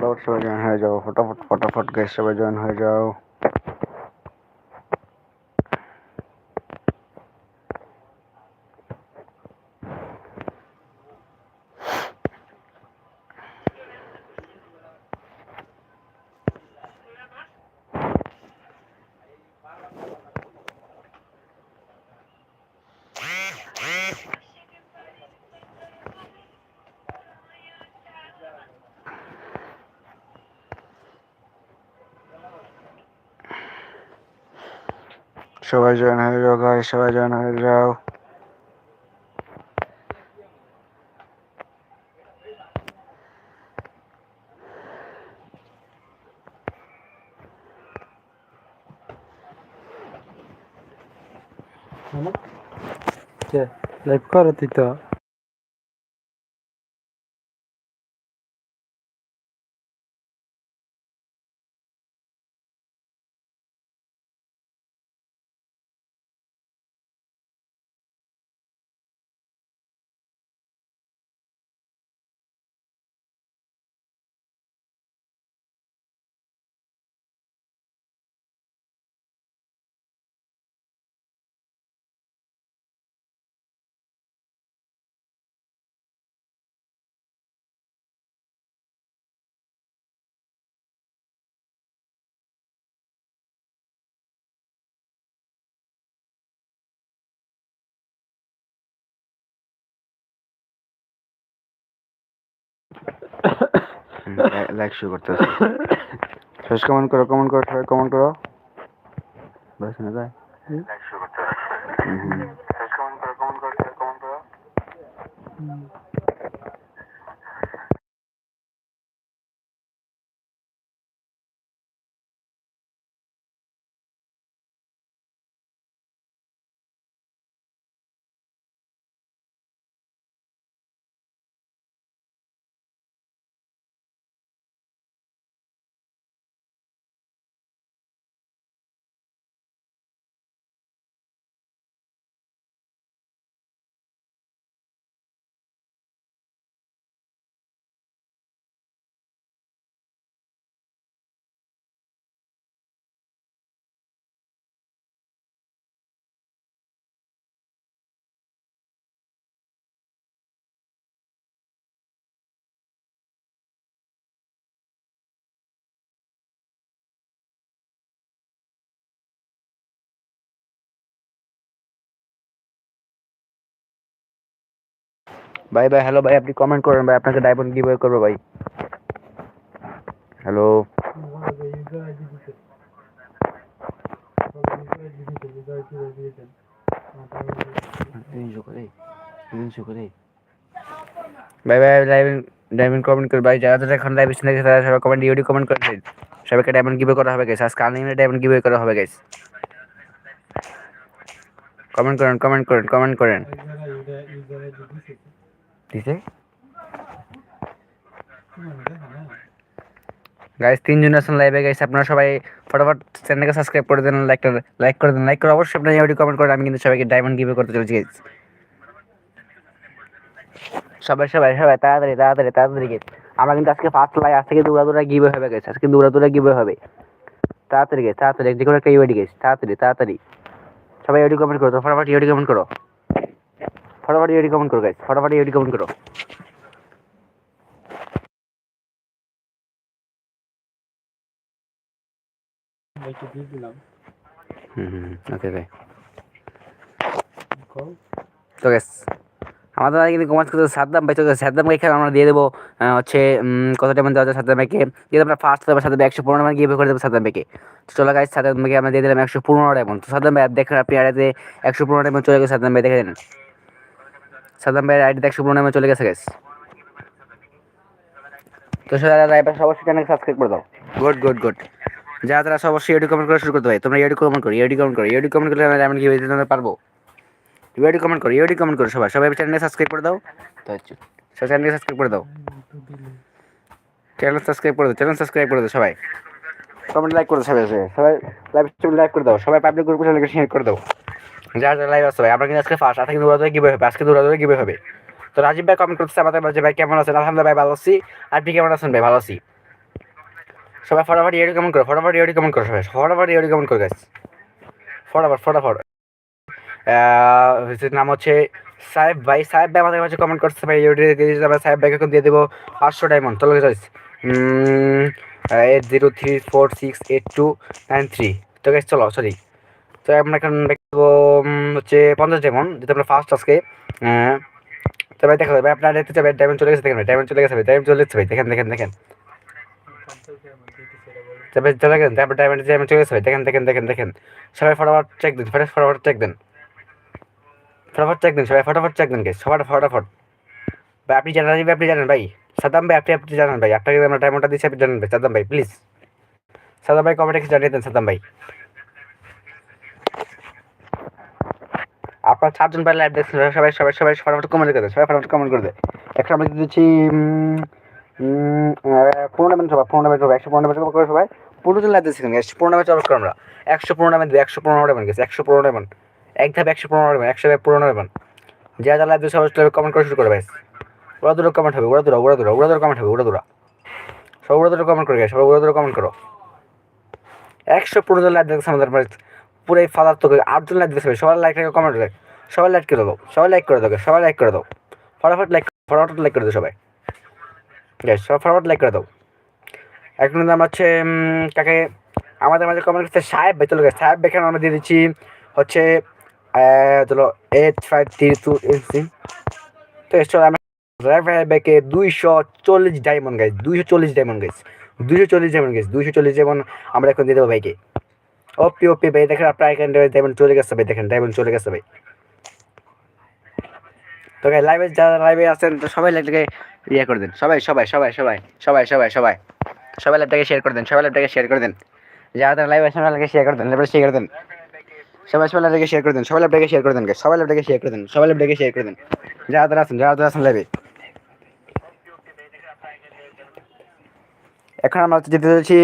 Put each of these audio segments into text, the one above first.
ফটাফট সবাই জয়েন হয়ে যাও ফটাফট ফটাফট গাইস সবাই জয়েন হয়ে যাও সবাই জয়েন হয়ে যাও গাইস সবাই জয়েন হয়ে যাও লাইভ করো তুই তো লাইক শুরু করতে শেষ কমেন্ট করো কমেন্ট করো সবাই কমেন্ট করো। বাস না যায় লাইক শুরু করতে শেষ কমেন্ট করো কমেন্ট করো কমেন্ট করো। ভাই ভাই হ্যালো ভাই, আপনি কমেন্ট করেন ভাই, আপনাকে ডায়মন্ড গিভওয়ে করব ভাই। হ্যালো ভাই ভাই লাইভ ডায়মন্ড কমেন্ট করে ভাই, যারা যারা এখন লাইভ স্ট্রিম দেখে তারা সবাই কমেন্ট ইউডি কমেন্ট করে সবাইকে ডায়মন্ড গিভওয়ে করা হবে গাইস আজকে আনলিমিটেড ডায়মন্ড গিভওয়ে করা হবে গাইস কমেন্ট করেন কমেন্ট করেন কমেন্ট করেন। দিছে। গাইস তিনজন আছেন লাইভে গাইস আপনারা সবাই ফটাফট চ্যানেলকে সাবস্ক্রাইব করে দেন লাইক লাইক করে দেন। লাইক করে অবশ্যই আপনারা ইউডি কমেন্ট করেন আমি কিন্তু সবাইকে ডায়মন্ড গিভওয়ে করতে চলেছি গাইস সবাই সবাই সবাই, তাড়াতাড়ি তাড়াতাড়ি তাড়াতাড়ি গেছে আমার কিন্তু আজকে ফার্স্ট লাই আজ থেকে দৌড়া দৌড়া গিবে হবে গেছে আজকে দৌড়া দৌড়া গিবে হবে। তাড়াতাড়ি গেছে তাড়াতাড়ি, যে কোনো একটা ইউডি গেছে তাড়াতাড়ি তাড়াতাড়ি। সবাই ইউডি কমেন্ট করো ফটাফট ইউডি কমেন্ট করো। ফটাফট ইউডি কমেন্ট করো গাইস ফটাফট ইউডি কমেন্ট করো। ওকে তো গ্যাস আমাদের কিন্তু কমার্স করতে সাদ্দাম ভাই। তো সাদ্দাম আমরা দিয়ে দেবো হচ্ছে কত টাইম দেওয়া সাদ্দাম ভাইকে দিয়ে আমরা ফার্স্ট দেবো সাদ্দাম একশো পনেরো মানে গিয়ে করে দেবো সাদ্দাম ভাইকে। তো চলো গাইজ সাদ্দাম ভাইকে আমরা দিয়ে দিলাম একশো পনেরো ডায়মন্ড তো সাদ্দাম ভাই দেখেন আপনি আড়াইতে একশো পনেরো ডায়মন্ড চলে গেছে সাদ্দাম ভাই দেখে দেন সাদ্দাম ভাইয়ের আইডি একশো পনেরো ডায়মন্ড চলে গেছে গ্যাস তো সবাই অবশ্যই চ্যানেলকে সাবস্ক্রাইব করে দাও। গুড গুড গুড যারা তারা অবশ্যই ইউডি কমেন্ট করা শুরু করতে ভাই তোমরা ইউডি কমেন্ট করো ইউডি কমেন্ট করো ইউডি কমেন্ট করলে আমরা ডায়মন্ড গিয়ে দিতে পারব। ইউডি কমেন্ট করো ইউডি কমেন্ট করো সবাই সবাই চ্যানেলে সাবস্ক্রাইব করে দাও। তো চ্যানেলকে সাবস্ক্রাইব করে দাও। চ্যানেল সাবস্ক্রাইব করে দাও চ্যানেল সাবস্ক্রাইব করে দাও সবাই। কমেন্ট লাইক করে দাও সবাই সবাই। লাইভ স্ট্রিম লাইক করে দাও সবাই পাবলিক গ্রুপে শেয়ার করে দাও। যারা যারা লাইভ আসছে ভাই। আমরা কিন্তু আজকে ফার্স্ট আজকে দৌড়াতে গিয়ে হবে, আজকে দৌড়াতে গিয়ে হবে। তো রাজীব ভাই কমেন্ট করতেছে আমাদের মাঝে ভাই, কেমন আছেন? আলহামদুলিল্লাহ ভাই, ভালো আছি। আর আপনি কেমন আছেন ভাই? ভালো আছি। সবাই ফটাফট ইউটি কমেন্ট করো, ফটাফট ইউটি কমেন্ট করো সবাই। ফটাফট ইউটি কমেন্ট করো গাইস ফটাফট ফটাফট। নাম হচ্ছে সাহেব ভাই। সাহেব ভাই আমাদের কাছে কমেন্ট করতে ভাই আমরা সাহেব ভাইকে এখন দিয়ে দেবো পাঁচশো ডায়মন্ড চলো guys eight zero three four six eight two nine three তো গাইস চলো সরি তো আমরা এখন দেখব হচ্ছে পঞ্চাশ ডায়মন্ড যেটা আমরা ফার্স্ট আজকে তো ভাই দেখো, ভাই আপনার দেখতে চাই ডায়মন্ড চলে গেছে দেখেন ডায়মন্ড চলে গেছে ভাই ডায়মন্ড চলে গেছে ভাই, দেখেন দেখেন দেখেন। তবে চলে গেছেন তারপর ডায়মন্ড ডায়মন্ড চলে গেছে ভাই, দেখেন দেখেন দেখেন দেখেন। সবাই ফটাফট চেক দিন, ফটাফট ফটাফট চেক দেন। ফটাফট চেক দিন, সবাই ফটাফট চেক দেন সবার ফটাফট। ভাই আপনি জানেন ভাই আপনি জানেন ভাই সাদাম ভাই, আপনি আপনি জানেন ভাই, আপনাকে আমরা ডায়মন্ডটা দিচ্ছি আপনি জানেন ভাই সাদাম ভাই প্লিজ সাদাম ভাই কমেন্টে জানিয়ে দেন সাদাম ভাই। আপনার চারজন ভাই লাইভ দেখছেন, সবাই সবাই সবাই ফটাফট কমেন্ট করে দেয়, সবাই ফটাফট কমেন্ট করে দেয়। এখন আমরা দিচ্ছি পনেরো মিনিট সবাই পনেরো মিনিট হবে একশো পনেরো মিনিট করে সবাই। পনেরো জন লাইভ দিচ্ছি একশো পনেরো মিনিট অবশ্য আমরা। একশো পনেরো মিনিট একশো পনেরো মিনিট গেছে, একশো পনেরো মিনিট এক ধাপ একশো পনেরো মিনিট একশো পনেরো মিনিট যা যা লাইভ দিচ্ছে সবাই কমেন্ট করে শুরু করে ভাই ওরা দুটো কমেন্ট হবে, ওরা দুটো ওরা দুটো ওরা দুটো কমেন্ট হবে, ওরা দুটো। সব ওরা দুটো কমেন্ট করে গেছে সবাই ওরা দুটো কমেন্ট করো। একশো পনেরো জন লাইভ দেখছে আমাদের পুরো এই ফাদার তোকে, আটজন লাইক দিতে সবাই লাইক রেখে কমেন্ট করে সবাই লাইক করে দাও, সবাই লাইক করে দাও সবাই লাইক করে দাও। ফটাফট লাইক ফটাফট লাইক করে দাও সবাই। গ্যাস সবাই ফটাফট লাইক করে দাও। এখন আমরা হচ্ছে কাকে, আমাদের মাঝে কমেন্ট করছে সাহেব ভাই, চলে সাহেব ভাইকে আমরা দিয়ে দিচ্ছি হচ্ছে চলো এইট ফাইভ থ্রি টু তো চলো সাহেব ভাইকে দুইশো চল্লিশ ডায়মন্ড গাইজ দুইশো চল্লিশ ডায়মন্ড গাইজ দুইশো চল্লিশ ডায়মন্ড গাইজ দুইশো চল্লিশ ডায়মন্ড আমরা এখন দিয়ে দেবো ভাইকে। ওপি ওপি ভাই, দেখেন আপনার এখানে ডায়মন্ড চলে গেছে ভাই, দেখেন ডায়মন্ড চলে গেছে ভাই। তো গাই লাইভে যারা লাইভে আছেন, তো সবাই লাইভটাকে ইয়ে করে দেন। সবাই সবাই সবাই সবাই সবাই সবাই সবাই। সবাই লাইভটাকে শেয়ার করে দেন, সবাই লাইভটাকে শেয়ার করে দেন। যারা লাইভ আছেন লাইভটাকে শেয়ার করে দেন লাইভটা শেয়ার করে দেন। সবাই সবাই লাইভটাকে শেয়ার করে দেন, সবাই লাইভটাকে শেয়ার করে দেন সবাই লাইভটাকে শেয়ার করে দেন, সবাই লাইভটাকে শেয়ার করে দেন। যারা আছেন যারা আছেন লাইভে এখন আমরা যেতে চলেছি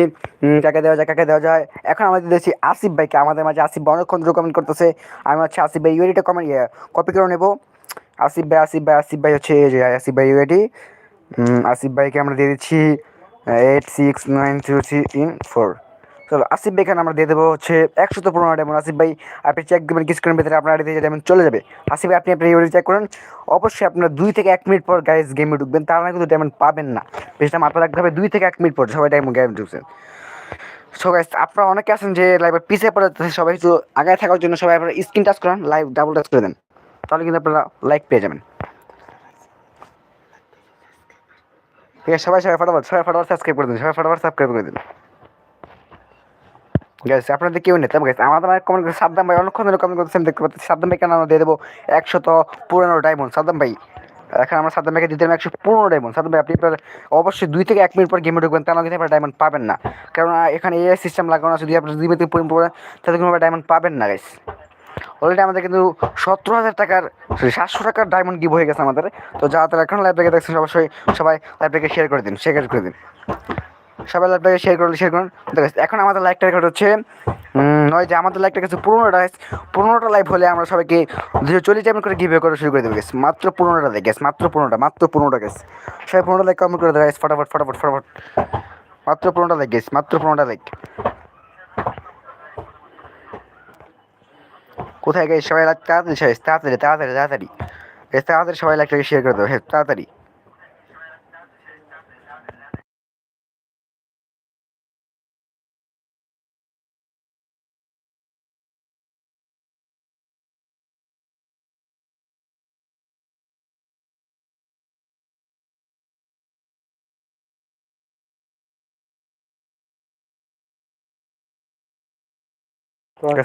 কাকে দেওয়া যায়, কাকে দেওয়া যায়। এখন আমরা দিতেছি আসিফ ভাইকে। আমাদের মাঝে আসিফ ভাই অনেকক্ষণ কমেন্ট করতেছে। আমি হচ্ছে আসিফ ভাই ইউএডিটা কমেন্ট কপি করে নেব। আসিফ ভাই আসিফ ভাই আসিফ ভাই হচ্ছে যে আসিফ ভাই ইউএডি আসিফ ভাইকে আমরা দিয়ে দিচ্ছি eight six nine two three in four চলো আসিফ ভাইকে আমরা দিয়ে দেবো হচ্ছে একশো তো পনেরো ডায়মন্ড আসিফ ভাই, আপনি চেক দেবেন কিছুক্ষণের ভিতরে আপনার আইডিতে ডায়মন্ড চলে যাবে। আসিফ ভাই, আপনি আপনার ইউএডি চেক করেন। অবশ্যই আপনার দুই থেকে এক মিনিট পর গাইজ গেমে ঢুকবেন তার মানে কিন্তু ডায়মন্ড পাবেন না। বেশটা মাথা রাখতে হবে, দুই থেকে এক মিনিট পর সবাই ডায়মন্ড গেমে ঢুকছেন সো গাইস আপনারা অনেকে আছেন যে লাইভে পিছিয়ে পড়ে সবাই একটু আগায় থাকার জন্য সবাই আপনারা স্ক্রিন টাচ করেন লাইভ ডাবল টাচ করে দেন। তাহলে কিন্তু আপনারা লাইক পেয়ে যাবেন। ঠিক আছে, সবাই সবাই ফটাফট সবাই ফটাফট সাবস্ক্রাইব করে দিন, সবাই ফটাফট সাবস্ক্রাইব করে দিন। গাইস আপনাদের কেউ নেই তবে গাইস আমাদের কমেন্ট করে সাদ্দাম ভাই, অনেকক্ষণ ধরে কমেন্ট করতেছেন দেখতে পাচ্ছি। সাদ্দাম ভাই কেন আমরা দিয়ে দেবো একশো তো পনেরো ডায়মন্ড সাদ্দাম ভাই, এখন আমরা সাদ্দাম ভাইকে দিতে একশো পনেরো ডায়মন্ড সাদ্দাম ভাই, আপনি অবশ্যই দুই থেকে এক মিনিট পর গেমে ঢুকবেন, তাহলে কিন্তু আপনার ডায়মন্ড পাবেন না। কারণ এখানে এআই সিস্টেম লাগানো আছে, যদি আপনার দুই মিনিট পরে পরে তাহলে কিন্তু ডায়মন্ড পাবেন না গাইস অলরেডি আমাদের কিন্তু সতেরো হাজার টাকার সাতশো টাকার ডায়মন্ড গিভ হয়ে গেছে আমাদের। তো যারা তারা এখন লাইভটাকে দেখছেন, অবশ্যই সবাই লাইভটাকে শেয়ার করে দিন শেয়ার করে দিন। সবাই লাইভটাকে শেয়ার করলে শেয়ার করুন। এখন আমাদের লাইভটা রেকর্ড হচ্ছে নয় যে আমাদের লাইভটা কাছে পনেরোটা পনেরোটা লাইভ হলে আমরা সবাইকে দুশো চল্লিশ ডায়মন্ড করে গিভে করে শুরু করে দেবো গেস মাত্র পনেরোটা লাইক গেস মাত্র পনেরোটা মাত্র পনেরোটা গেস সবাই পনেরোটা লাইক কমেন্ট করে দেবো ফটাফট ফটাফট ফটাফট। মাত্র পনেরোটা লাইক গেস মাত্র পনেরোটা লাইক কোথায় গেছে সবাই লাইক তাড়াতাড়ি তাড়াতাড়ি তাড়াতাড়ি তাড়াতাড়ি। সবাই লাইকটাকে শেয়ার করে দেবো হ্যাঁ তাড়াতাড়ি।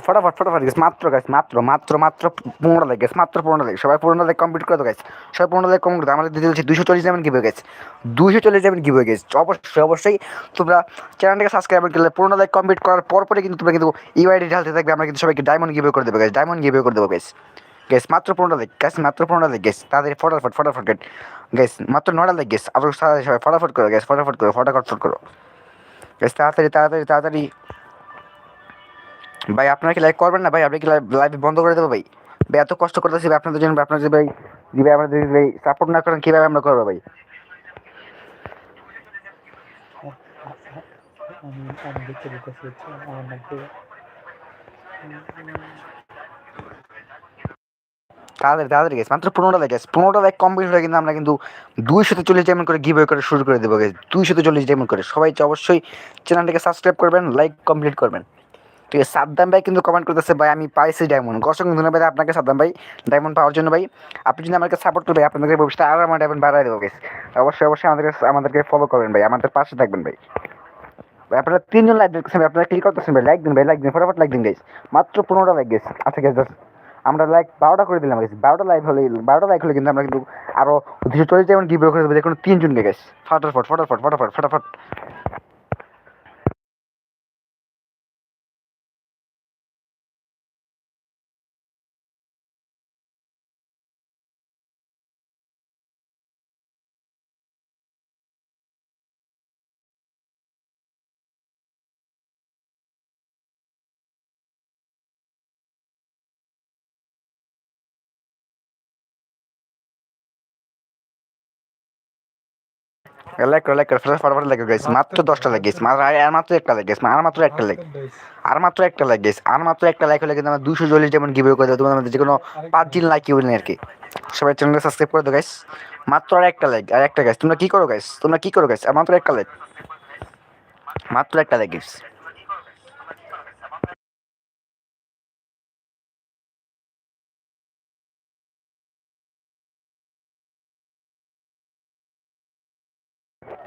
ফটাফট ফটাফট গেছে মাত্র গাছ মাত্র মাত্র মাত্র পনেরো লাখ গেছে মাত্র পনেরো লাখ। সবাই পনেরো লাখ কমপ্লিট করে দো গাছ সবাই পনেরো লাখ কমপ্লিট আমাদের দিতে হচ্ছে দুশো চল্লিশ যাবেন গিয়ে গেছে দুশো চল্লিশ যাবেন গিয়ে গেছে অবশ্যই অবশ্যই তোমরা চ্যানেলটাকে সাবস্ক্রাইব করলে পনেরো লাখ কমপ্লিট করার পর পরে কিন্তু তোমরা কিন্তু ইউআইডি ঢালতে থাকবে আমরা কিন্তু সবাইকে ডায়মন্ড গিভে করে দেবো গাছ ডায়মন্ড গিভে করে দেবো গাছ গ্যাস মাত্র পনেরো লাখ গ্যাস মাত্র পনেরো লাখ গ্যাস তাদের ফটাফট ফটাফট গ্যাস মাত্র নটা লাখ গ্যাস আবার সবাই ফটাফট করো গ্যাস ফটাফট করো ফটাফট করো। গ্যাস তাড়াতাড়ি তাড়াতাড়ি তাড়াতাড়ি ভাই, আপনারা কি লাইভ করবেন না? ভাই, আপনি কি লাইভ বন্ধ করে দেবো ভাই? ভাই, এত কষ্ট করতেছি ভাই, আপনাদের জন্য আপনার যদি ভাই যদি ভাই আমাদের ভাই সাপোর্ট না করেন, কীভাবে আমরা করব ভাই? গেছে মাত্র পনেরোটা লাইক পনেরোটা লাইক কমপ্লিট হলে কিন্তু আমরা কিন্তু দুইশোতে চল্লিশ ডায়মন্ড করে গিভ করে শুরু করে দেবো গেছে দুইশোতে চল্লিশ ডায়মন্ড করে। সবাই অবশ্যই চ্যানেলটাকে সাবস্ক্রাইব করবেন লাইক কমপ্লিট করবেন। ঠিক আছে, সাদ্দাম ভাই কিন্তু কমেন্ট করতেছে, ভাই, আমি পাইছি ডায়মন্ড অসংখ্য ধন্যবাদ আপনাকে সাদ্দাম ভাই ডায়মন্ড পাওয়ার জন্য, ভাই, আপনি যদি আমাকে সাপোর্ট করবেন আপনাদের ভবিষ্যতে আরও আমার ডায়মন্ড বাড়াই দেবো গেছে অবশ্যই অবশ্যই আমাদেরকে আমাদেরকে ফলো করবেন, ভাই, আমাদের পাশে থাকবেন, ভাই। আপনারা তিনজন লাইক দেখতেছেন আপনারা ক্লিক করতেছেন, ভাই লাইক দিন, ভাই লাইক দিন, ফটাফট লাইক দিন গেছে মাত্র পনেরোটা লাইক গেছে আচ্ছা গেছে আমরা লাইক বারোটা করে দিলাম গেছি বারোটা লাইক হলে, বারোটা লাইক হলে কিন্তু আমরা কিন্তু আরও দুশো চল্লিশ যেমন গিভ করে দেবো দেখুন তিনজন গেছে ফটাফট ফটাফট ফটাফট ফটাফট। লাইক করো লাইক করো ফটাফট লাইক গেছে। মাত্র দশটা লাইক গেছে। আর মাত্র একটা লাইক গেছে। আর মাত্র একটা লাইক আর মাত্র একটা লাইক গেছে। আর মাত্র একটা লাইক হলে কিন্তু আমরা দুশো চল্লিশ যেমন গিভ করে দেবো তোমাদের যে কোনো পাঁচ দিন লাইক ইউ আর কি। সবাই চ্যানেলটা সাবস্ক্রাইব করে দাও গাইস মাত্র আর একটা লাইক আর একটা গাইস তোমরা কি করো গাইস তোমরা কি করো গাইস আর মাত্র একটা লাইক মাত্র একটা লাইক গেছে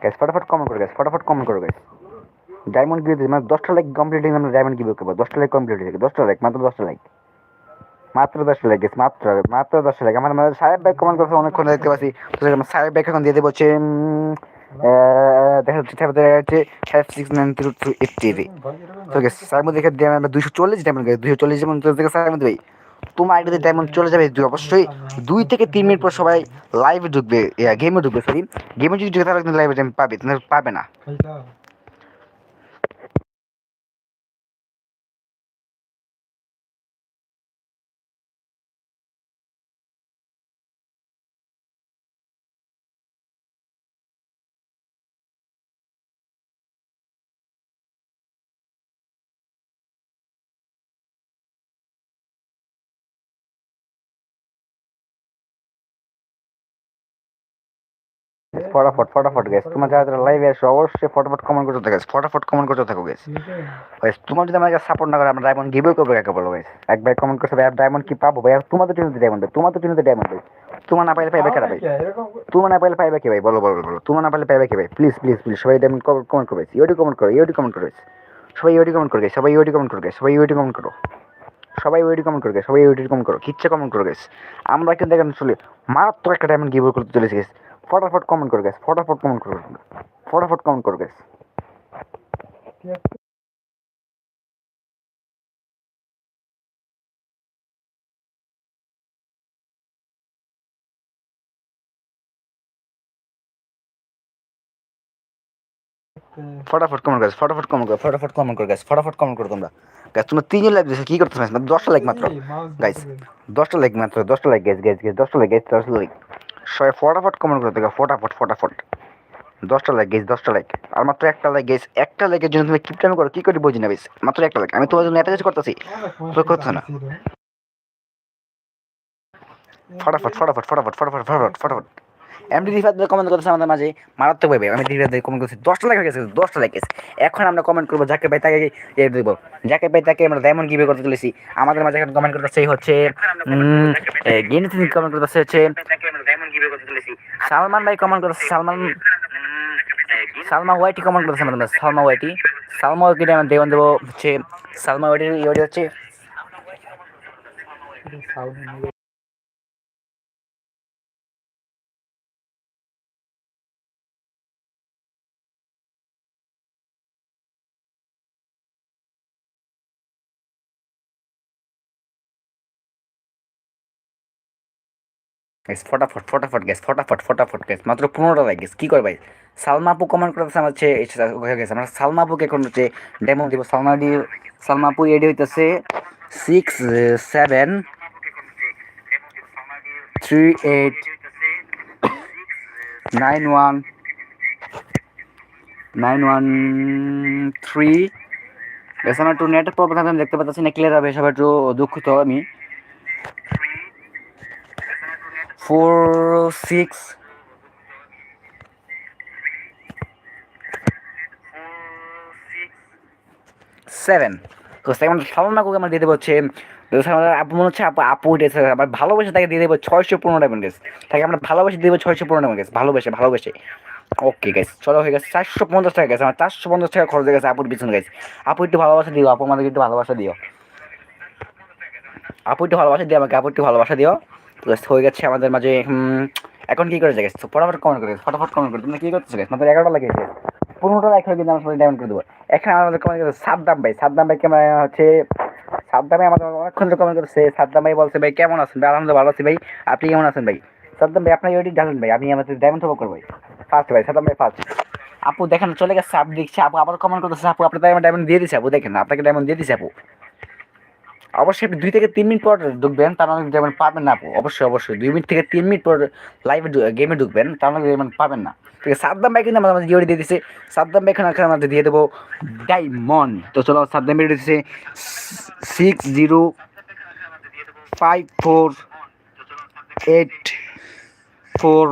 গ্যাস ফটাফট কমেন্ট করো গ্যাস ফটাফট কমেন্ট করো গ্যাস ডায়মন্ড গিয়ে মানে দশটা লাইক কমপ্লিট হয়ে ডায়মন্ড গিয়ে করব। দশটা লাইক কমপ্লিট হয়ে দশটা লাইক মাত্র দশটা লাইক মাত্র দশটা লাইক গেছে মাত্র মাত্র দশটা লাইক আমার আমাদের সাহেব ব্যাগ কমেন্ট করছে, অনেকক্ষণ দেখতে পাচ্ছি। সাহেব ভাই এখন দিয়ে দেবো হচ্ছে দেখা যাচ্ছে দেখা যাচ্ছে five six nine three two eight three গেছে সাহেব মধ্যে দেখে দিয়ে দুশো চল্লিশ ডায়মন্ড গেছে দুশো চল্লিশ যেমন থেকে সাহেব ভাই। তোমার আইডিতে ডায়মন্ড চলে যাবে অবশ্যই দুই থেকে তিন মিনিট পর সবাই লাইভে ঢুকবে গেমে ঢুকবে সরি গেমে যদি ঢুকে তাহলে লাইভে পাবে পাবে না। ফটাফট ফটাফট গেছে তোমার যারা যারা লাইভে আসো অবশ্যই ফটাফট কমেন্ট করতে গেছে ফটাফট কমেন্ট করতে থাকো গেছে গাইস তোমার যদি আমাকে সাপোর্ট না করে, আমরা ডায়মন্ড গিভও করব, কাকে বলো গাইস এক ভাই কমেন্ট করছে, ভাই ডায়মন্ড কি পাবো, ভাই? তোমাদের জন্য ডায়মন্ড তোমার তো জন্য ডায়মন্ড ভাই। তোমার না পাইলে পাইবে কেন ভাই? তোমার না পাইলে পাইবে কি ভাই? বলো বলো বলো। তোমার না পাইলে পাইবে কি ভাই? প্লিজ প্লিজ প্লিজ সবাই ডায়মন্ড কমেন্ট করবে ইউটি কমেন্ট করো ইউটি কমেন্ট করো সবাই ইউটি কমেন্ট করবে সবাই ইউটি কমেন্ট করবে সবাই ইউটি কমেন্ট করো। সবাই ওইটি কমেন্ট করবে সবাই ওইটি কমেন্ট করো, কিচ্ছা কমেন্ট করো গেছে আমরা কিন্তু দেখেন চলে মারাত্মক একটা ডায়মন্ড গিভ করতে চলেছি গেছে ফটাফট কমেন্ট করো গেছে ফটাফট কমেন্ট করো ফটাফট কমেন্ট করো গেছে ফটাফট কমেন্ট করো ফটাফট কমেন্ট করো ফটাফট কমেন্ট করো গেছে ফটাফট কমেন্ট করো তোমরা। গাইস তোমরা তিনজন লাইক দিয়েছ কি করতেছো মাত্র দশটা লাইক মাত্র। গাইস দশটা লাইক মাত্র দশটা লাইক গেছ গেছ গেছ দশটা লাইক গেছ দশটা লাইক সবাই ফটাফট কমেন্ট করে দেখো ফটাফট ফটাফট। দশটা লাইক গেছ দশটা লাইক আর মাত্র একটা লাইক গেছ একটা লাইকের জন্য তুমি কিপটামি করো কি করে বুঝি না বেশ মাত্র একটা লাইক আমি তোমার জন্য এত কিছু করতেছি। তো করছ না। ফটাফট ফটাফট ফটাফট ফটাফট ফটাফট ফটাফট। এমডি রিফাত কমেন্ট করতেছে আমাদের মাঝে, মারাত্মক ভাবে আমি রিফাত কমেন্ট করছি। দশটা লাইক গেছে, দশটা লাইক গেছে এখন আমরা কমেন্ট করব যাকে ভাই তাকে এ দেবো। যাকে ভাই তাকে আমরা ডায়মন্ড গিভে করতে চলেছি। আমাদের মাঝে এখন কমেন্ট করতেছে হচ্ছে কমেন্ট করতেছে হচ্ছে, সালমান ভাই কমেন্ট করতেছে, সালমান সালমা ওয়াইটি কমেন্ট করতেছে আমাদের সালমা ওয়াইটি। সালমা ওয়াইটি আমরা দেওয়ান দেবো হচ্ছে, সালমা ওয়াইটি ইয়ে হচ্ছে গ্যাস ফটাফট ফটাফট গ্যাস ফটাফট ফটাফট গ্যাস মাত্র পনেরোটা লাইক গ্যাস কী করে ভাই? সালমাপু কমেন্ট করতেছে আমার হচ্ছে হয়ে গেছে। আমরা সালমাপুকে এখন হচ্ছে ডেমো দিব। সালমা দি সালমাপু এডি হইতেছে six seven three eight nine one nine one three বেশ আমার একটু নেটের প্রবলেম দেখতে পাচ্ছি না ক্লিয়ার হবে, সবাই একটু দুঃখিত আমি। ফোর সিক্স সেভেন তো সেকেন্ড সালন মাকুকে আমরা দিয়ে দেবো হচ্ছে আপু মনে হচ্ছে আপু আপু উঠেছে আবার ভালোবেসে তাকে দিয়ে দেবো ছয়শো পনেরো গেস তাকে আমরা ভালোবেসে দিয়ে দেবো ছয়শো পনেরো গেস ভালোবেসে ভালোবেসে। ওকে গেস চলো হয়ে গেছে, চারশো পঞ্চাশ টাকা গেছে আমার চারশো পঞ্চাশ টাকা খরচ হয়ে গেছে আপুর পিছনে গেছে আপু একটু ভালোবাসা দিও, আপু আমাদেরকে একটু ভালোবাসা দিও। আপু একটু ভালোবাসা দিও আমাকে, আপু একটু ভালোবাসা দিও। তো হয়ে গেছে আমাদের মাঝে এখন কি করে গেছে ফটাফট কমেন্ট করে, ফটাফট কমেন্ট করে, তুমি কি করতেছো গেছে মাত্র এগারোটা লাগিয়েছে পনেরোটা লাইক হয়ে কিন্তু আমরা ডাউন করে দেবো। এখানে আমাদের কমেন্ট করেছে সাদ্দাম ভাই। সাদ্দাম ভাই কেমন হচ্ছে, সাদ্দামে আমাদের অনেকক্ষণ ধরে কমেন্ট করছে। সাদ্দাম ভাই বলছে, ভাই, কেমন আছেন? ভাই, আলহামদুলিল্লাহ ভালো আছি ভাই। আপনি কেমন আছেন ভাই? সাদ্দাম ভাই, আপনার ইউটি জানেন ভাই। আমি আমাদের ডায়মন্ড থবো করব ফার্স্ট ভাই, সাদ্দাম ভাই ফার্স্ট আপু, দেখেন, চলে গেছে, আপু, দেখছি, আপু, আবার কমেন্ট করতেছে, আপু, আপনার ডায়মন্ড ডায়মন্ড দিয়ে দিচ্ছে আপু, দেখেন, আপনাকে ডায়মন্ড দিয়ে দিচ্ছে আপু। অবশ্যই আপনি দুই থেকে তিন মিনিট পর ঢুকবেন, তার মানে যেমন পাবেন না অবশ্যই অবশ্যই। দুই মিনিট থেকে তিন মিনিট পর লাইভে গেমে ঢুকবেন, তার মানে যেমন পাবেন না। ঠিক আছে, সাদ্দাম ভাই কিন্তু আমাদের জিওড়ি দিয়ে দিচ্ছে সাদ্দাম ভাই এখানে আমাদের দিয়ে দেবো, ডায়মন্ড। তো চলো, সাদ্দাম ভাই দিচ্ছে six zero five four eight four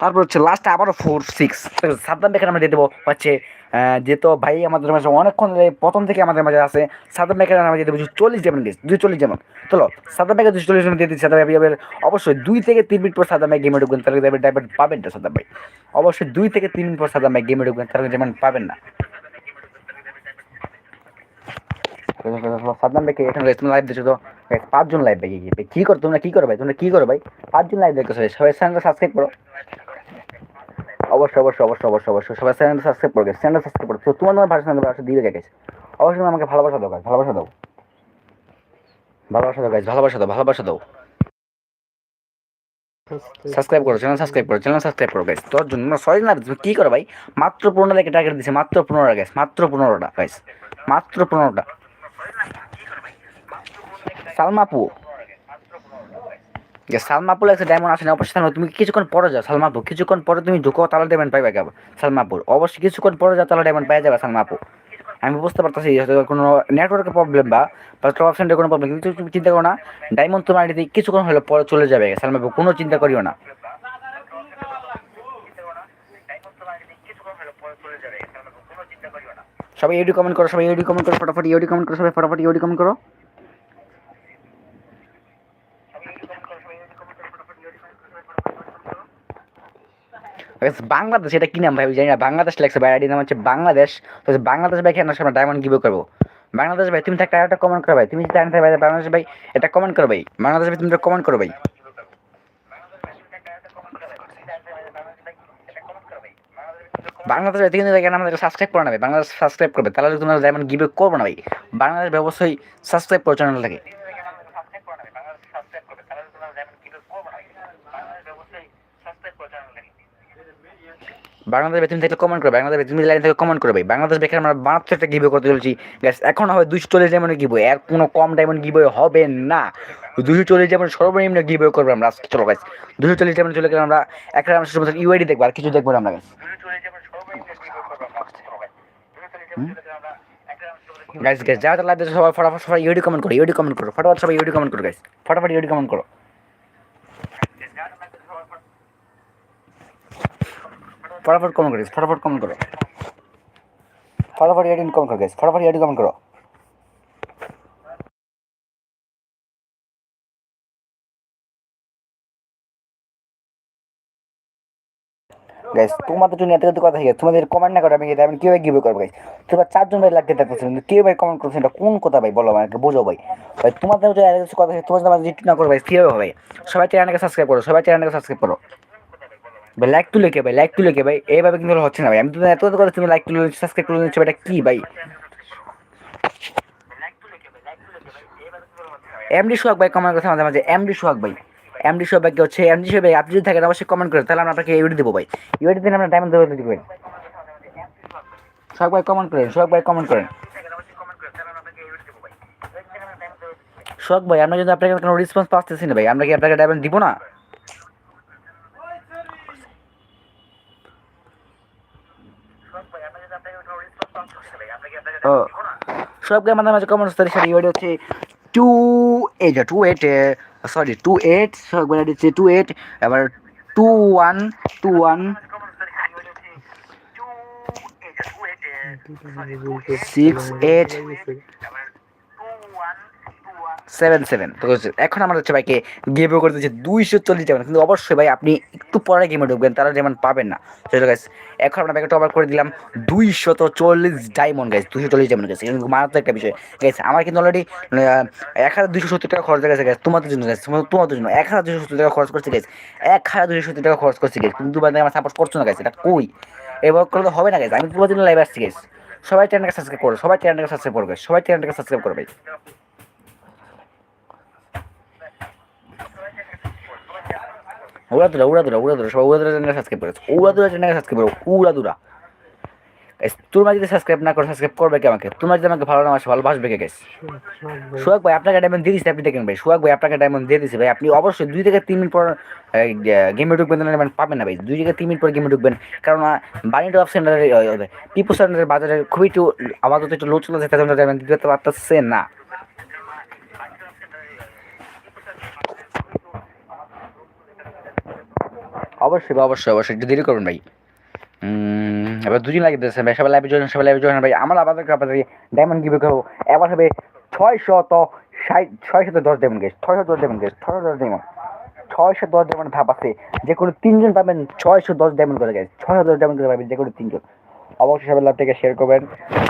তারপর হচ্ছে লাস্টে আবারও ফোর সিক্স সাদ্দাম বেখান আমরা দিয়ে দেবো হচ্ছে যেহেতু ভাই আমাদের মাঝে অনেকক্ষণ প্রথম থেকে আমাদের মাঝে আছে, সাদা বেখান আমরা দিয়ে দেবো চল্লিশ যেমন গেছে, দুই চল্লিশ যেমন। চলো সাদ্দাম বেখান দুই চল্লিশ যেমন দিয়ে দিচ্ছি সাদ্দাম ভাই অবশ্যই দুই থেকে তিন মিনিট পর সাদা ভাই গেমে ঢুকবেন তাহলে এবার ডাইভার্ট পাবেন না সাদ্দাম ভাই অবশ্যই দুই থেকে তিন মিনিট পর সাদ্দাম ভাই গেমে ঢুকবেন তাহলে যেমন পাবেন না। সাদ্দাম ভাইকে এখানে লাইভ দেখছ তো? পাঁচজন লাইভ ভাই কি করো তোমরা, কি করো ভাই? তোমরা কি করো ভাই? পাঁচজন লাইভ দেখছ, সবাই চ্যানেলটা সাবস্ক্রাইব করো। অবশ্যই অবশ্যই অবশ্যই অবশ্যই অবশ্যই। সবাই সাবস্ক্রাইব করবে সাবস্ক্রাইব করো তো তোমার তোমার ভাষা ভাষা দিয়ে গেছে অবশ্যই আমাকে ভালোবাসা দাও ভালোবাসা দাও। ভালোবাসা দাও guys, ভালোবাসা দাও ভালোবাসা দাও। সাবস্ক্রাইব করো চ্যানেল সাবস্ক্রাইব করো চ্যানেল সাবস্ক্রাইব করো গাইস তোর জন্য সরি না তুমি কি করো ভাই? মাত্র পনেরো লাখে টার্গেট দিছে মাত্র পনেরোটা গাইস মাত্র পনেরোটা গাইস মাত্র পনেরোটা। সালমাপু সালমাপুর একটা ডায়মন্ড আসে না, অবশ্যই সালমা, তুমি কিছুক্ষণ পরে যাও সালমাপু কিছুক্ষণ পরে তুমি ঢুকো তাহলে ডায়মন্ড পাইবে কেবল সালমাপুর অবশ্যই কিছুক্ষণ পরে যাও তাহলে ডায়মন্ড পাই যাবে সালমাপু আমি বুঝতে পারতেছি কোনো নেটওয়ার্কের প্রবলেম বা পাঁচটা অপশনের কোনো প্রবলেম কিন্তু তুমি চিন্তা করো না ডায়মন্ড তোমার আইডিতে কিছুক্ষণ হলে পরে চলে যাবে সালমাপু কোনো চিন্তা করিও না। সবাই ইউডি কমেন্ট করো, সবাই ইউডি কমেন্ট করো ফটাফট ইউডি কমেন্ট করো, সবাই ফটাফট ইউডি কমেন্ট করো। বাংলাদেশ এটা কি নাম ভাই? জানি না। বাংলাদেশ লেখছে ভাই, আইডি নাম হচ্ছে বাংলাদেশ তো বাংলাদেশ ভাই কেন আমরা ডায়মন্ড গিভ করব। বাংলাদেশ ভাই, তুমি একটা একটা কমেন্ট করো ভাই। তুমি যদি ভাই বাংলাদেশ ভাই, এটা কমেন্ট করো ভাই। বাংলাদেশ ভাই, তুমি কমেন্ট করো ভাই। বাংলাদেশ ভাই কিন্তু কেন আমাদের সাবস্ক্রাইব করে নেবে বাংলাদেশ সাবস্ক্রাইব করবে। তাহলে তোমরা ডায়মন্ড গিভ করব না ভাই। বাংলাদেশ ভাই, অবশ্যই সাবস্ক্রাইব করো চ্যানেলটাকে বাংলাদেশ বেতন থেকে কমেন্ট করবে, বাংলাদেশ বেতন লাইন থেকে কমেন্ট করবে। বাংলাদেশ বেকার আমরা মাত্র একটা গিভে করতে চলছি। গ্যাস এখন হবে দুশো চল্লিশ ডায়মন্ড গিভে এর কোনো কম ডায়মন্ড গিভে হবে না। দুশো চল্লিশ ডায়মন্ড সর্বনিম্ন গিভে করব আমরা আজকে। চলো গাছ দুশো চল্লিশ ডায়মন্ড চলে গেলে আমরা। একটা আমরা ইউআইডি দেখব, আর কিছু দেখব আমরা গাছ গাইস গাইস যারা লাইভ সবাই ফটাফট সবাই ইউডি কমেন্ট করো ইউডি কমেন্ট করো। ফটাফট সবাই ইউডি কমেন্ট করো গাইস ফটাফট ইউডি কমেন্ট করো। ফটাফট কমেন্ট করো ফটাফট কমেন্ট করো ফটাফট ইউডি কমেন্ট করো গাইস ফটাফট ইউডি কমেন্ট করো গাইস তোমাদের জন্য এত কথা গেছে, তোমাদের কমেন্ট না করে আমি আমি কীভাবে গিভ করব গাইস তোমরা চারজন ভাই লাগতে থাকতেছে কিন্তু কেউ ভাই কমেন্ট করছে এটা কোন কথা ভাই? বলো আমাকে, বোঝো ভাই। ভাই, তোমাদের যে এত কিছু কথা আমার জিট না করো ভাই, কীভাবে হবে? সবাই চ্যানেলকে সাবস্ক্রাইব করো, সবাই চ্যানেলকে সাবস্ক্রাইব করো। ভাই লাইক তুলে কে ভাই লাইক তুলে কে ভাই? এইভাবে কিন্তু হচ্ছে না ভাই। আমি তো এত কথা তুমি লাইক তুলে সাবস্ক্রাইব করে নিচ্ছ, এটা কি ভাই? এমডি সোহাগ ভাই কমেন্ট করছে আমাদের মাঝে। এমডি সোহাগ ভাই। এমডি সোহাগ ভাই হচ্ছে? এমডি সোহাগ ভাই, আপনি যদি থাকেন অবশ্যই কমেন্ট করেন তাহলে আমরা আপনাকে ইউডি দেবো ভাই। ইউডি দিন আমরা ডায়মন্ড দেবো দিবেন সোহাগ ভাই কমেন্ট করেন, সোহাগ ভাই কমেন্ট করেন। সোহাগ ভাই, আমরা যদি আপনাকে কোনো রেসপন্স পাচ্ছি না ভাই। আমরা কি আপনাকে ডায়মন্ড দিব না? সব গেম আমাদের মাঝে কমন স্তরে সারি ওটা হচ্ছে two eight two eight sorry two eight সব গেম হচ্ছে টু এইট এবার two one two one six eight. Seven seven তো এখন আমরা হচ্ছে ভাইকে গেমও করে দিচ্ছি দুইশো চল্লিশ টাকা। কিন্তু অবশ্যই ভাই আপনি একটু পরে গেমে ঢুকবেন, তারা যেমন পাবেন না। সেটা গাইস এখন আমরা ব্যাকে টপ করে দিলাম দুইশত চল্লিশ ডায়মন্ড গাইস দুইশো চল্লিশ ডায়মন্ড গেছে কিন্তু মারাত্মক একটা বিষয়। গেছে আমার কিন্তু অলরেডি এক হাজার দুইশো সত্তর টাকা খরচ হয়ে গেছে গেছে তোমাদের জন্য গেছে তোমাদের জন্য। এক হাজার দুইশো সত্তর টাকা খরচ করছে গেছে এক হাজার দুশো সত্তর টাকা খরচ করছে গেছে কিন্তু তোমাদের আমার সাপোর্ট করছ না গেছে এটা কই? এবার করলে তো হবে না গেছে আমি তোমাদের জন্য লাইভ আসছি গেছে সবাই চ্যানেলটাকে সাবস্ক্রাইব করো, সবাই চ্যানেলটাকে সাবস্ক্রাইব করবে সবাই চ্যানেলটাকে সাবস্ক্রাইব করবে উড়াদুরা উড়াদুরা উড়াদুরা সবাই উড়াদুরা চ্যানেল সাবস্ক্রাইব করেছে। উড়াদুরা চ্যানেল সাবস্ক্রাইব করো উড়াদুরা Guys, তোমরা যদি সাবস্ক্রাইব না করো সাবস্ক্রাইব করবে কে আমাকে? তোমরা যদি আমাকে ভালো না বাসো ভালোবাসবে কে গেস সোহাগ ভাই আপনাকে ডায়মন্ড দিয়ে দিচ্ছি আপনি দেখেন ভাই সোহাগ ভাই আপনাকে ডায়মন্ড দিয়ে দিচ্ছি ভাই। আপনি অবশ্যই দুই থেকে তিন মিনিট পর গেমে ঢুকবেন ডায়মন্ড পাবেন না ভাই। দুই থেকে তিন মিনিট পর গেমে ঢুকবেন। কারণ বাণিজ্য অফ সেন্টারে টিপু সেন্টারের বাজারে খুবই একটু আপাতত একটু লো চলে যাচ্ছে তাই ডায়মন্ড দিতে পারতেছে না। অবশ্যই অবশ্যই অবশ্যই, একটু দেরি করবেন ভাই। এবার দুদিন লাগে দিয়েছে ভাই, সবাই লাইভে জয়েন সবাই লাইভে জয়েন ভাই। আমার আবার আপনাদের ডায়মন্ড গিভে করব। এবার হবে ছয়শত ষাট, ছয়শত দশ ডায়মন্ড গেছে ছয়শো দশ ডায়মন্ড গেছে ছয়শো দশ ডায়মন্ড ছয়শো দশ ডায়মন্ড ধাপ আছে। যে কোনো তিনজন পাবেন ছয়শো দশ ডায়মন্ড করে গেছে ছয়শো দশ ডায়মন্ড করে পাবেন যে কোনো তিনজন। অবশ্যই সবাই থেকে শেয়ার করবেন,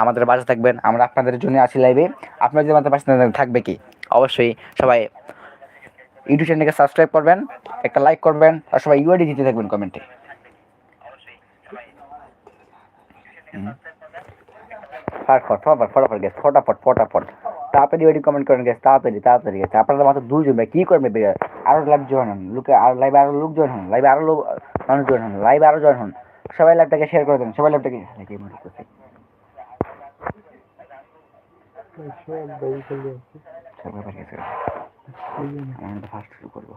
আমাদের পাশে থাকবেন। আমরা আপনাদের জন্য আছি লাইভে আপনারা যদি আমাদের পাশে থাকবে কি? অবশ্যই সবাই ইউটিউব চ্যানেলকে সাবস্ক্রাইব করবেন একটা লাইক করবেন আর সবাই ইউআইডি দিতে থাকবেন কমেন্টে ফটাফট ফটাফট ফটাফট গেছে ফটাফট ফটাফট। তাড়াতাড়ি ওইটি কমেন্ট করেন গেছে তাড়াতাড়ি তাড়াতাড়ি গেছে আপনারা মাত্র দুইজন ভাই কী করবে ভাই? আরও লাইভ জয়েন হন লোকে আর লাইভে আরও লোক জয়েন হন লাইভে আরও লোক মানুষ জয়েন হন লাইভে আরও জয়েন হন। সবাই লাইভটাকে শেয়ার করে দেন সবাই লাইভটাকে সবাই গেছে আমি ফার্স্ট শুরু করব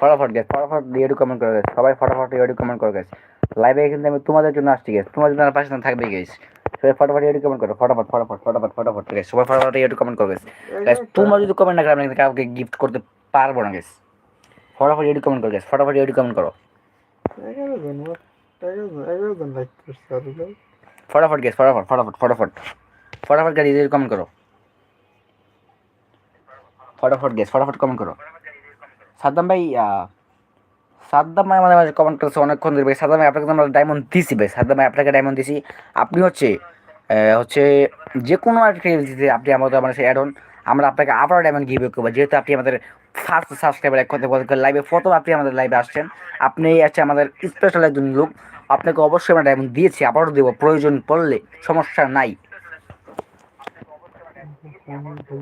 ফটাফট গেছে ফটাফট ইউটিউব কমেন্ট করে গেছে সবাই ফটাফট ইউটিউব কমেন্ট করে গেছে লাইভে কিন্তু আমি তোমাদের জন্য আসছি গেছে তোমাদের জন্য পাশে না থাকবে গেছে সবাই ফটাফট ইউটিউব কমেন্ট করো ফটাফট ফটাফট ফটাফট ফটাফট গেছে সবাই ফটাফট ইউটিউব কমেন্ট করে গেছে তোমরা যদি কমেন্ট না করো আমি কাউকে গিফট করতে পারব না গেছে ফটাফট ইউটিউব কমেন্ট করে গেছে ফটাফট ইউটিউব কমেন্ট করো। ফটাফট গেছে ফটাফট ফটাফট ফটাফট। ফটাফট গাড়ি কমেন্ট করো। ফটাফট গেছে ফটাফট কমেন্ট করো। সাদ্দাম ভাই সাদ্দাম ভাই আমাদের মাঝে কমেন্ট করেছে অনেকক্ষণ ধরে। ভাই, সাদ্দাম ভাই, আপনাকে আমরা ডায়মন্ড দিছি ভাই। সাদ্দাম ভাই, আপনাকে ডায়মন্ড দিছি। আপনি হচ্ছে হচ্ছে যে কোনো একটা দিতে আপনি আমাদের আমার অ্যাড হন আমরা আপনাকে আবার ডায়মন্ড গিভ করব। যেহেতু আপনি আমাদের ফার্স্ট সাবস্ক্রাইবার এক কথা বলতে লাইভে প্রথম আপনি আমাদের লাইভে আসছেন। আপনি আছে আমাদের স্পেশাল একজন লোক। আপনাকে অবশ্যই আমরা ডায়মন্ড দিয়েছি, আবারও দেবো। প্রয়োজন পড়লে সমস্যা নাই। তো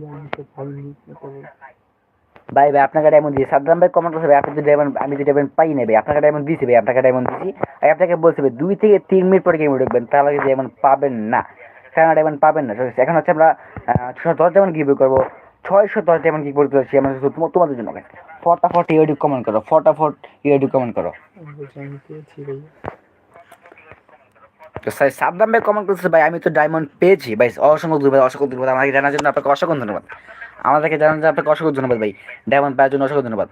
ভাই ভাই, আপনাকে ডায়মন্ড দিয়ে সাদ্দাম ভাই কমেন্ট করছে আপনি যদি ডায়মন্ড আমি যদি ডায়মন্ড পাই না ভাই। আপনাকে ডায়মন্ড দিয়েছি, ভাই, আপনাকে ডায়মন্ড দিয়েছি। আর আপনাকে বলছে, ভাই, দুই থেকে তিন মিনিট পরে গেমে ঢুকবেন তাহলে ডায়মন্ড পাবেন না। কেন ডায়মন্ড পাবেন না। এখন হচ্ছে আমরা ছশো দশ ডায়মন্ড গিভ করব, ছয়শো দশ ডায়মন্ড গিভ করতে পারছি আমরা তোমাদের জন্য। ফটাফট ইউটিউব কমেন্ট করো, ফটাফট ইউটিউব কমেন্ট করো। তো স্যার সাদ্দাম ভাই কমেন্ট করছে ভাই, আমি তো ডায়মন্ড পেয়েছি। ভাই, অসংখ্য ধন্যবাদ অসংখ্য ধন্যবাদ। আমাকে জানার জন্য আপনাকে অসংখ্য ধন্যবাদ। আমাদেরকে জানান যে আপনাকে অসংখ্য ধন্যবাদ ভাই। ডায়মন্ড পাওয়ার জন্য অসংখ্য ধন্যবাদ।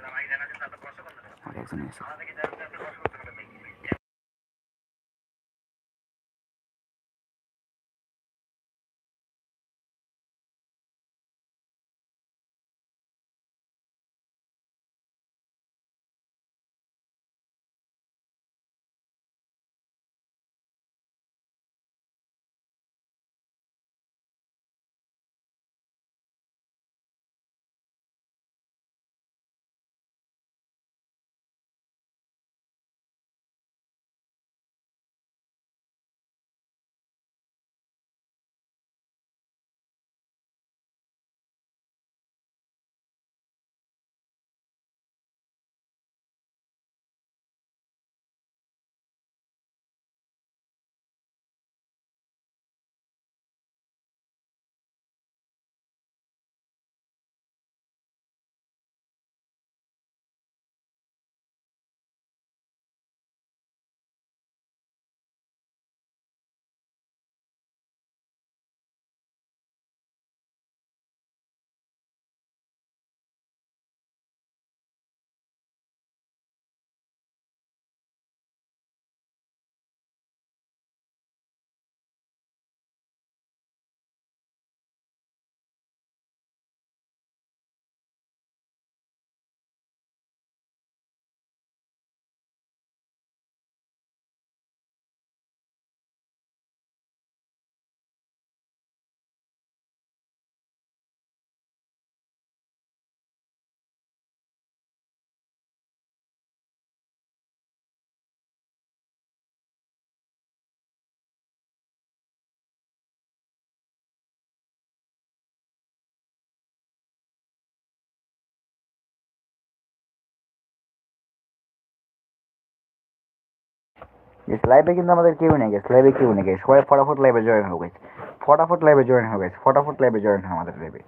লাইভে কিন্তু আমাদের কেউ নেই গেছে লাইভে কেউ নেই গেছে সবাই ফটাফট লাইভে জয়েন হয়ে গেছে ফটাফট লাইভে জয়েন হয়ে গেছে ফটাফট লাইভে জয়েন হয় আমাদের লাইভে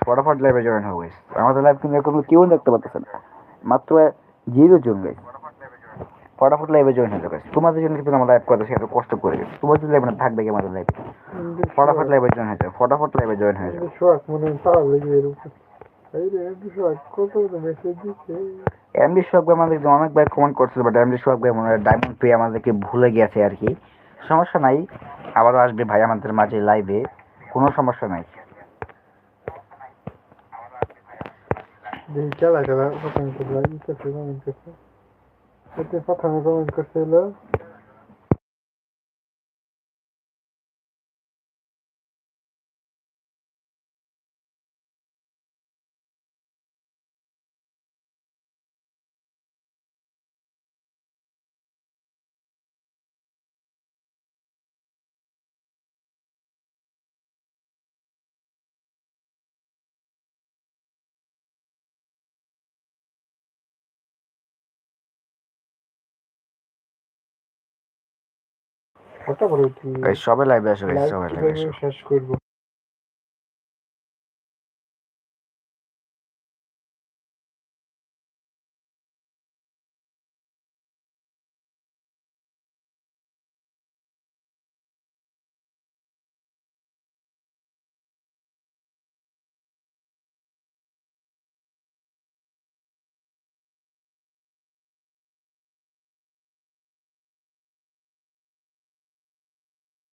ফটাফট লাইভে জয়েন হয়ে গেছে আমাদের লাইভ কিন্তু এখন কেউ দেখতে পাচ্ছে না। মাত্র জিরো জন গেছে ফটাফট লাইভে জয়েন হয়ে গেছে তোমাদের জন্য কিন্তু আমরা লাইভ করতেছি এত কষ্ট করে গেছে তোমার যদি লাইভে না থাকবে কি আমাদের লাইভে ফটাফট লাইভে জয়েন হয়ে যাবে ফটাফট লাইভে জয়েন হয়ে যাবে এমডি সোহাগ ভাই আমাদেরকে অনেকবার কমেন্ট করছিল বাট এমডি সোহাগ ভাই মনে হয় ডায়মন্ড পেয়ে আমাদেরকে ভুলে গেছে আর কি। সমস্যা নাই আবারও আসবে ভাই আমাদের মাঝে লাইভে কোনো সমস্যা নাই। খেলা খেলা প্রথমে প্রথমে কমেন্ট করছে সবাই লাইভে আসো সবাই লাইভে শেষ করব?